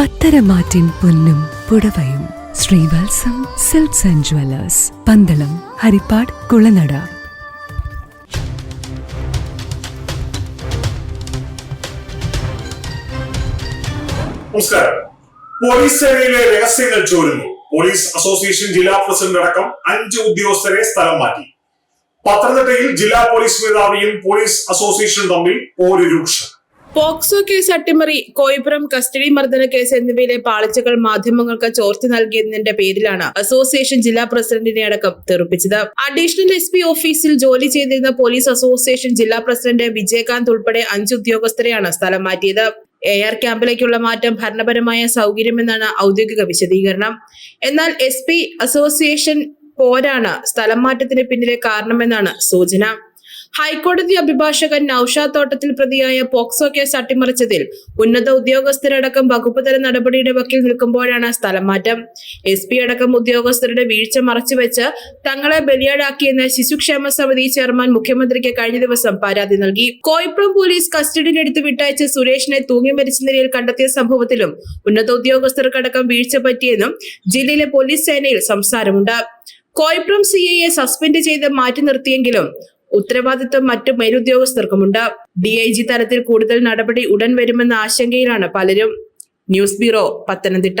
പത്തരമാറ്റിൻ പൊന്നും പുടവയും. Sreevalsam Silks and Jewellers Pandalam Haripad Kulanada. Police സേനയിലെ രഹസ്യങ്ങൾ ചോരുന്നു. പോലീസ് അസോസിയേഷൻ ജില്ലാ പ്രസിഡന്റ് അടക്കം അഞ്ച് ഉദ്യോഗസ്ഥരെ സ്ഥലം മാറ്റി. പത്തനംതിട്ടയിൽ ജില്ലാ പോലീസ് മേധാവിയും പോലീസ് അസോസിയേഷനും തമ്മിൽ പോര് രൂക്ഷം പോക്സോ കേസ് അട്ടിമറി കോയിപ്പുറം കസ്റ്റഡി മർദ്ദന കേസ് എന്നിവയിലെ പാളിച്ചകൾ മാധ്യമങ്ങൾക്ക് ചോർത്തി നൽകിയതിന്റെ പേരിലാണ് അസോസിയേഷൻ ജില്ലാ പ്രസിഡന്റിനെ അടക്കം തെറുപ്പിച്ചത്. അഡീഷണൽ എസ് പി ഓഫീസിൽ ജോലി ചെയ്തിരുന്ന പോലീസ് അസോസിയേഷൻ ജില്ലാ പ്രസിഡന്റ് വിജയകാന്ത് ഉൾപ്പെടെ അഞ്ച് ഉദ്യോഗസ്ഥരെയാണ് സ്ഥലം മാറ്റിയത്. എ ആർ ക്യാമ്പിലേക്കുള്ള മാറ്റം ഭരണപരമായ സൗകര്യമെന്നാണ് ഔദ്യോഗിക വിശദീകരണം. എന്നാൽ എസ് അസോസിയേഷൻ പോരാണ് സ്ഥലം മാറ്റത്തിന് പിന്നിലെ കാരണമെന്നാണ് സൂചന. ഹൈക്കോടതി അഭിഭാഷകൻ നൌഷാദ് തോട്ടത്തിൽ പ്രതിയായ പോക്സോ കേസ് അട്ടിമറിച്ചതിൽ ഉന്നത ഉദ്യോഗസ്ഥരടക്കം വകുപ്പ് തല നടപടിയുടെ വക്കിൽ നിൽക്കുമ്പോഴാണ് സ്ഥലം മാറ്റം. എസ് പി അടക്കം ഉദ്യോഗസ്ഥരുടെ വീഴ്ച മറച്ചുവെച്ച് തങ്ങളെ ബലിയാടാക്കിയെന്ന് ശിശുക്ഷേമ സമിതി ചെയർമാൻ മുഖ്യമന്ത്രിക്ക് കഴിഞ്ഞ ദിവസം പരാതി നൽകി. കോയിപ്പുറം പോലീസ് കസ്റ്റഡിയിലെടുത്ത് വിട്ടയച്ച് സുരേഷിനെ തൂങ്ങി മരിച്ച നിലയിൽ കണ്ടെത്തിയ സംഭവത്തിലും ഉന്നത ഉദ്യോഗസ്ഥർക്കടക്കം വീഴ്ച പറ്റിയെന്നും ജില്ലയിലെ പോലീസ് സേനയിൽ സംസാരമുണ്ട്. കോയിപ്പുറം സി സസ്പെൻഡ് ചെയ്ത് മാറ്റി നിർത്തിയെങ്കിലും ഉത്തരവാദിത്വം മറ്റു മേലുദ്യോഗസ്ഥർക്കുമുണ്ട്. ഡി ഐ ജി തലത്തിൽ കൂടുതൽ നടപടി ഉടൻ വരുമെന്ന ആശങ്കയിലാണ് പലരും. News bureau Pathanamthitta.